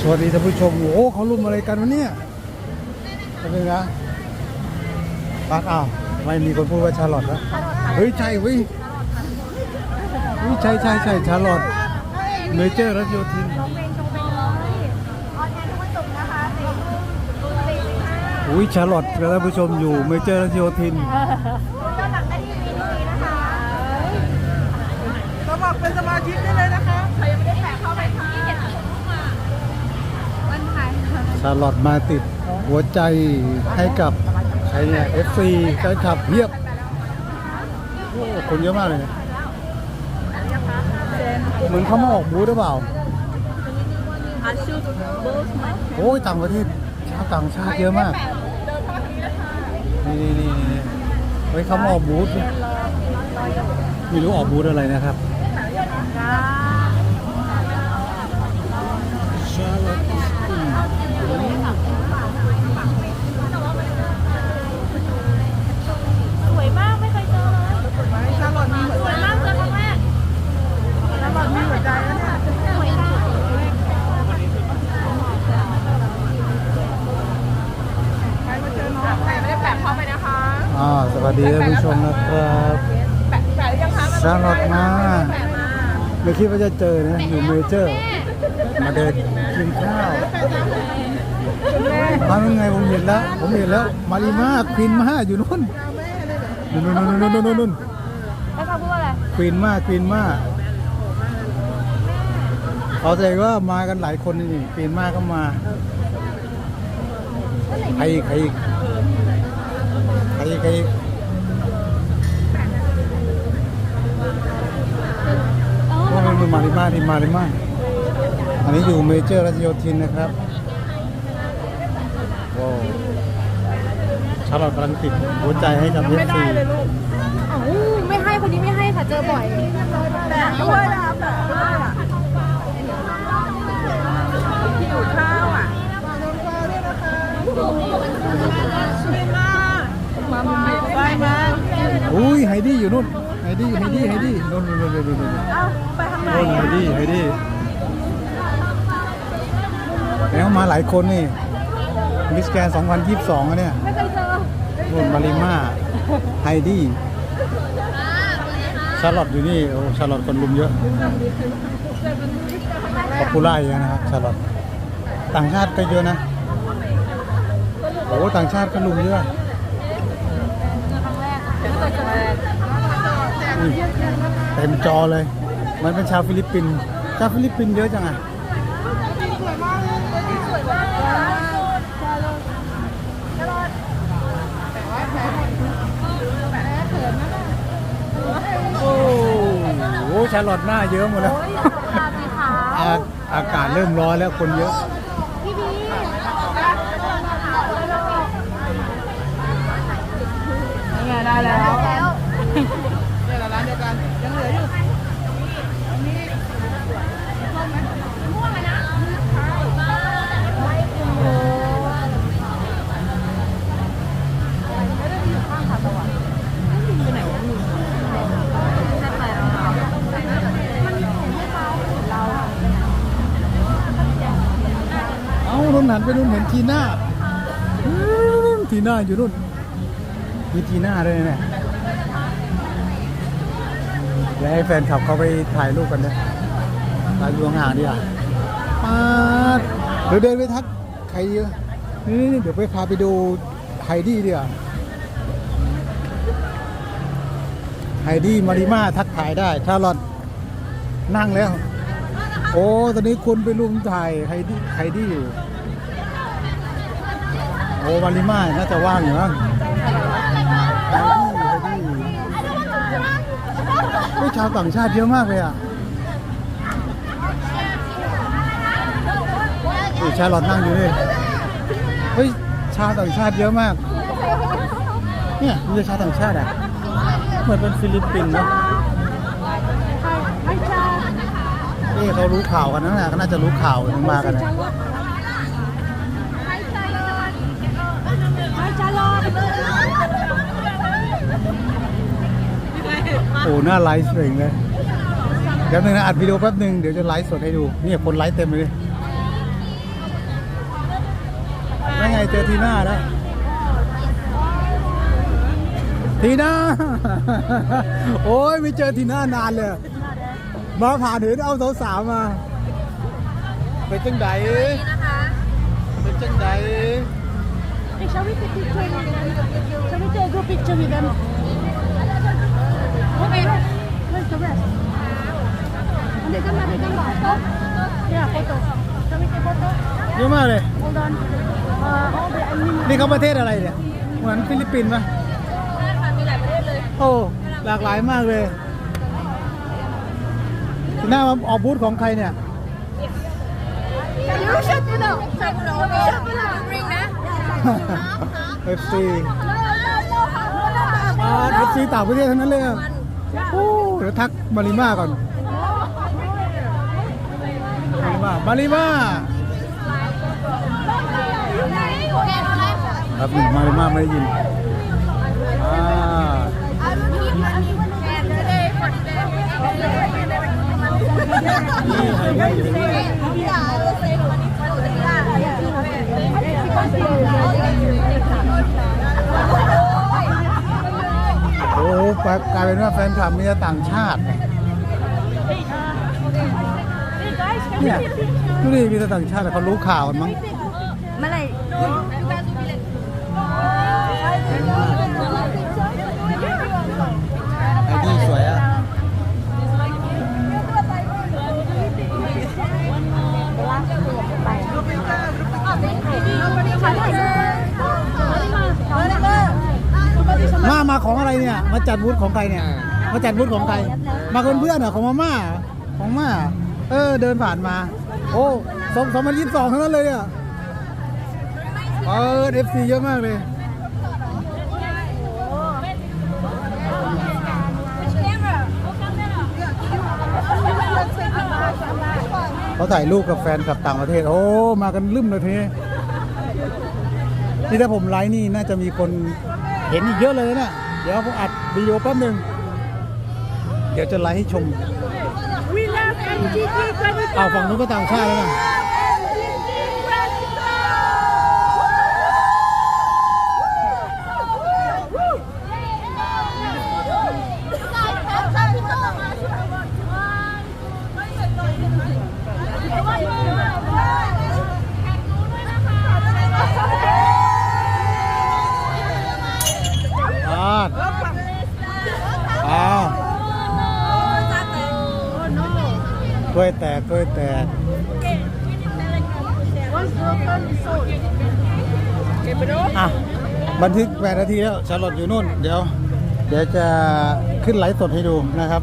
สวัสดีท่านผู้ชม โอ้โหเขารุมอะไรกันวะเนี่ยเป็นไงนะปักอ้าวไม่มีคนพูดว่าชาลอตนะเฮ้ยใช่เว้ยเฮ้ยใช่ใช่ใช่ชาลอตเมเจอร์รัชโยธินชงเบงชงเบงเลยออนแอร์ทุกวันศุกร์นะคะสี่ทุ่มสี่สิบห้าอุ้ยชาลอตกับท่านผู้ชมอยู่เมเจอร์รัชโยธิน ย้อนหลังได้ที่วีทีนะคะ สมัครเป็นสมาชิกได้เลยนะคะ ใครยังไม่ได้แท็กเข้าไปค่ะวันไทย ชาลอตมาติดหัวใจให้กับใครเนี่ย FC แฟนคลับเพียบโอ้คนเยอะมากเลยเนี่ยเหมือนเขามาออกบูธหรือเปล่าโบสไหมโอ้ยต่างประเทศชาวต่างชาติเยอะมากนี่นี่นี่นี่เฮ้ยเขามาออกบูธไม่รู้ออกบูธอะไรนะครับ วัสดีท่านผู้ชมนะครับแปะแปะหรือยังคะชาลอตมาแปะมาไม่คิดว่าจะเจอนะอยู่เมเจอร์ มาเดินกินข้าวมาเป็นไงผมเห็นแล้วผมเห็นแล้วมารีมาควีนมาอยู่นู่นนู่นนู่นนู่นนู่นนู่นนู่นแล้วเขาพูดว่าอะไรควีนมาควีนมาเขาแสดงว่ามากันหลายคนนี่ควีนมาก็มาใครอีกใครอีกใครอีกใคร มาริมาที่มาริมาอันนี้อยู่เมเจอร์รัชโยธินนะครับว้าวชาลอตกำลังติดหัวใจให้กับเอฟซีอ๋อไม่ให้คนนี้ไม่ให้ค่ะเจอบ่อยแปะด้วยนะแปะด้วยอะที่อยู่ข้าวอะมามาไปมาอุ้ยไฮดี้อยู่นู่น ดี้ไฮดี้ไฮดี้นู่นนู่นนู่นนู่นนู่นเอ้าไปทางไหนนู่นไฮอะดี้ไฮดี้แล้วมาหลายคนนี่มิสแกน2022อะเนี่ยไม่เคยเจอนู่นมาริมาไฮดี้ชาลอตอยู่นี่โอ้ชาลอตคนลุมเยอะป๊อปปูล่าอย่างนะครับชาลอตต่างชาติก็เยอะนะโอ้ต่างชาติก็ลุมเยอะ ครั้งแรกไม่เคยเจอ อุ้ยเต็มจอเลย มันเป็นชาวฟิลิปปินส์ชาวฟิลิปปินส์เยอะจังอะสวยมากเลยอะโอ้โหชาลอตหน้าเยอะหมดแล้วโอ้ยตาอากาศเริ่มร้อนแล้วคนเยอะนี่ไงได้แล้ว นุ่นหันไปนุ่นเห็นทีน่าอื้อทีน่าอยู่นุ่นมีทีน่าด้วยเนี่ยแล้วให้แฟนคลับเขาไปถ่ายรูปกันนะถ่ายรูปห่างๆดีอะมาดเดี๋ยวเดินไปทักใครดีวะนี่เดี๋ยวไปพาไปดูไฮดี้ดีกว่าไฮดี้มาริมาทักถ่ายได้ชาลอตนั่งแล้ว โอ้ ตอนนี้คุณไปรุมถ่ายไฮดี้ไฮดี้อยู่ โอ้มาริมาน่าจะว่างอยู่มั้งดูชาวต่างชาติเยอะมากเลยอะเฮ้ชาลอตนั่งอยู่นี่เฮ้ย ชาวต่างชาติเยอะมาก เนี่ยมีชาวต่างชาติอะ เหมือนเป็นฟิลิปปินส์เนอะไม่เอ้เขารู้ข่าวกันนะน่ะก็น่าจะรู้ข่าวมากันนะ ไม่ใช่เลยไม่ใช่เลย โอ้หน้าไลฟ์เองเลยเดี๋ยวหนึงนะอัดวิดีโอแป๊บหนึงเดี๋ยวจะไลฟ์สดให้ดูเนี่ยคนไลฟ์เต็มเลยนั่นไงเจอทีหน่าแล้วทีหน่าโอ้ยไม่เจอทีหน่านานเลย มาผ่านเห็นเอาสาวๆมาเป็นจังไดเป็นจังได Hey, shall we take picture with them? Shall we take a group picture with them? Yeah, photo. Shall we take photo? เยอะมากเลย Hold on. Uh, all the admin. นี่เขาประเทศอะไรเนี่ย เหมือนฟิลิปปินส์ปะใช่ค่ะมีหลายประเทศเลยโอ้ หลากหลายมากเลยทีน่ามาออกบูธของใครเนี่ย ยูชัดไปแล้วชัดไปแล้วชัดไปแล้วริงนะ FC อ่า FC ต่างประเทศทั้งนั้นเลยอะโอ้เดี๋ยวทักมาริมาก่อน มาริมามาริมาครับหนึ่งมาริมาไม่ได้ยินอ่านี่ไฮไลท์อยู่นี่โอ้กลายเป็นว่าแฟนคลับมีแต่ต่างชาติ เนี่ยดูดิมีแต่ต่างชาติแต่เขารู้ข่าวกันมั้งเมื่อไหร่ไอ้ที่สวยอะมามาของอะไรเนี่ย มาจัดบูธของใครเนี่ย มาจัดบูธของใคร มาคนเพื่อนเหรอของมาม่าของม่า เออเดินผ่านมา โอ้สองสองพันยี่สิบสองเท่านั้นเลยอะเออเอฟซีเยอะมากเลยเขาถ่ายรูปกับแฟนกับต่างประเทศ โอ้ มากันลืมเลยทีนี่ถ้าผมไลฟ์นี่น่าจะมีคนเห็นอีกเยอะเลยนะ เดี๋ยวผมอัดวิดีโอแป๊บหนึ่ง เดี๋ยวจะไลฟ์ให้ชม We love MGG Credit อ้าวฝั่งนู้นก็ต่างชาติแล้วนะอ่ ถ้วยแตกถ้วยแตก อะ บันทึกแปดนาทีแล้ว ชาลอตอยู่นู่น เดี๋ยว เดี๋ยวจะขึ้นไลฟ์สดให้ดูนะครับ